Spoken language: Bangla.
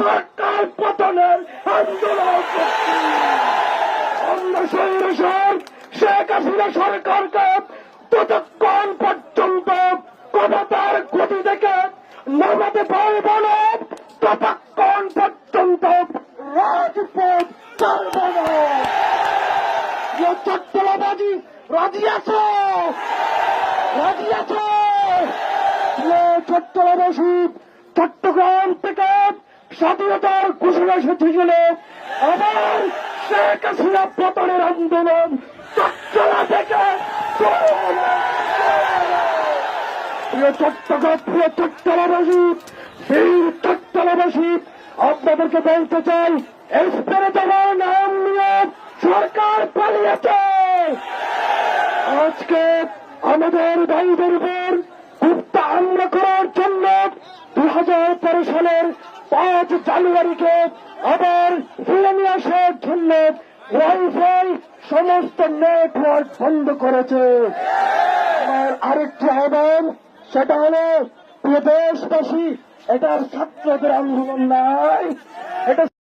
সরকার পতনের আন্দোলন। আমরা সৈন্যসর শেখ হাসিনা সরকারকে ততক্ষণ পর্যন্ত ক্ষমতার গতি থেকে নামাতে পারব না। ততক্ষণ পর্যন্ত রাজপথ ছাড়ব না। চট্টলাবাজি রাজি আছো? রাজি আছো? চট্টলাবাসী চট্টগ্রাম থেকে স্বাধীনতার ঘোষণা এসেছিল আবার শেখ হাসিনা পতনের আন্দোলন চট্টলা থেকে প্রিয় চট্টগ্রাম, প্রিয় চট্টলাবাসী চট্টলাবাসী আপনাদেরকে বলতে চাই নাম নিয়ে সরকার পালিয়েছে। আজকে আমাদের ভাইদের উপর গুপ্তা হামলা করার জন্য দু হাজার সালের পাঁচ জানুয়ারিকে আবার ফিরে নিয়ে আসার জন্য ওয়াইফাই সমস্ত নেটওয়ার্ক বন্ধ করেছে। আমার আরেকটি আহ্বান, সেটা হলো, প্রিয় দেশবাসী, এটার ছাত্রদের আন্দোলন নাই